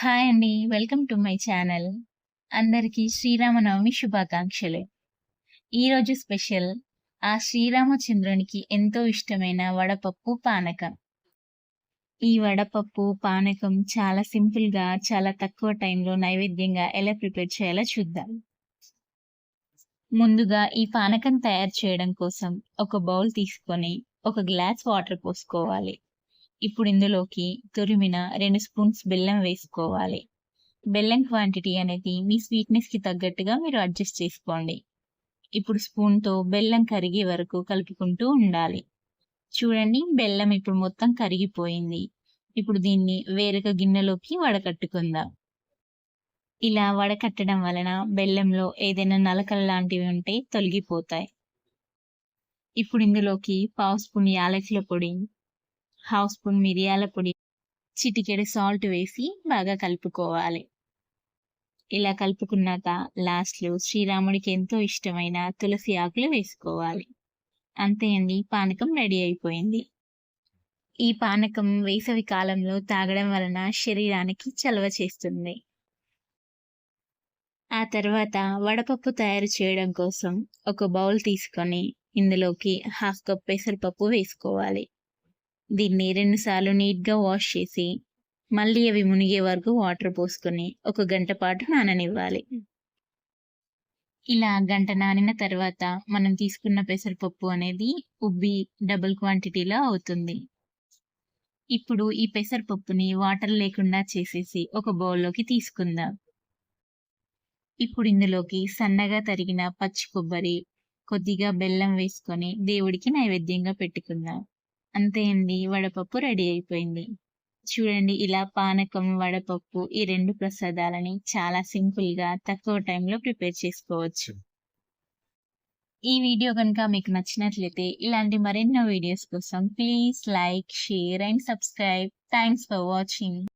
Hi అండి. Welcome to my channel. అందరికీ శ్రీరామనవమి శుభాకాంక్షలు. ఈరోజు స్పెషల్ ఆ శ్రీరామచంద్రునికి ఎంతో ఇష్టమైన వడపప్పు పానకం. ఈ వడపప్పు పానకం చాలా సింపుల్గా చాలా తక్కువ టైంలో నైవేద్యంగా ఎలా ప్రిపేర్ చేయాలో చూద్దాం. ముందుగా ఈ పానకం తయారు చేయడం కోసం ఒక బౌల్ తీసుకొని ఒక గ్లాస్ వాటర్ పోసుకోవాలి. ఇప్పుడు ఇందులోకి తురిమిన రెండు స్పూన్స్ బెల్లం వేసుకోవాలి. బెల్లం క్వాంటిటీ అనేది మీ స్వీట్నెస్కి తగ్గట్టుగా మీరు అడ్జస్ట్ చేసుకోండి. ఇప్పుడు స్పూన్తో బెల్లం కరిగే వరకు కలుపుకుంటూ ఉండాలి. చూడండి బెల్లం ఇప్పుడు మొత్తం కరిగిపోయింది. ఇప్పుడు దీన్ని వేరొక గిన్నెలోకి వడకట్టుకుందాం. ఇలా వడకట్టడం వలన బెల్లంలో ఏదైనా నలకలు లాంటివి ఉంటే తొలగిపోతాయి. ఇప్పుడు ఇందులోకి పావు స్పూన్ యాలకుల పొడి హాఫ్ స్పూన్ మిరియాల పొడి చిటికెడు సాల్ట్ వేసి బాగా కలుపుకోవాలి. ఇలా కలుపుకున్నాక లాస్ట్లో శ్రీరాముడికి ఎంతో ఇష్టమైన తులసి ఆకులు వేసుకోవాలి. అంతే అండి పానకం రెడీ అయిపోయింది. ఈ పానకం వేసవి కాలంలో తాగడం వలన శరీరానికి చలవ చేస్తుంది. ఆ తర్వాత వడపప్పు తయారు చేయడం కోసం ఒక బౌల్ తీసుకొని ఇందులోకి హాఫ్ కప్ పెసరపప్పు వేసుకోవాలి. దీన్ని రెండుసార్లు నీట్గా వాష్ చేసి మళ్ళీ అవి మునిగే వరకు వాటర్ పోసుకొని ఒక గంట పాటు నాననివ్వాలి. ఇలా గంట నానిన తర్వాత మనం తీసుకున్న పెసరపప్పు అనేది ఉబ్బి డబుల్ క్వాంటిటీలో అవుతుంది. ఇప్పుడు ఈ పెసరపప్పుని వాటర్ లేకుండా చేసేసి ఒక బౌల్లోకి తీసుకుందాం. ఇప్పుడు ఇందులోకి సన్నగా తరిగిన పచ్చి కొబ్బరి కొద్దిగా బెల్లం వేసుకొని దేవుడికి నైవేద్యంగా పెట్టుకుందాం. అంతే అండి. వడపప్పు రెడీ అయిపోయింది. చూడండి ఇలా పానకం వడపప్పు ఈ రెండు ప్రసాదాలని చాలా సింపుల్గా తక్కువ టైంలో ప్రిపేర్ చేసుకోవచ్చు. ఈ వీడియో కనుక మీకు నచ్చినట్లయితే ఇలాంటి మరెన్నో వీడియోస్ కోసం please like share and subscribe. Thanks for watching.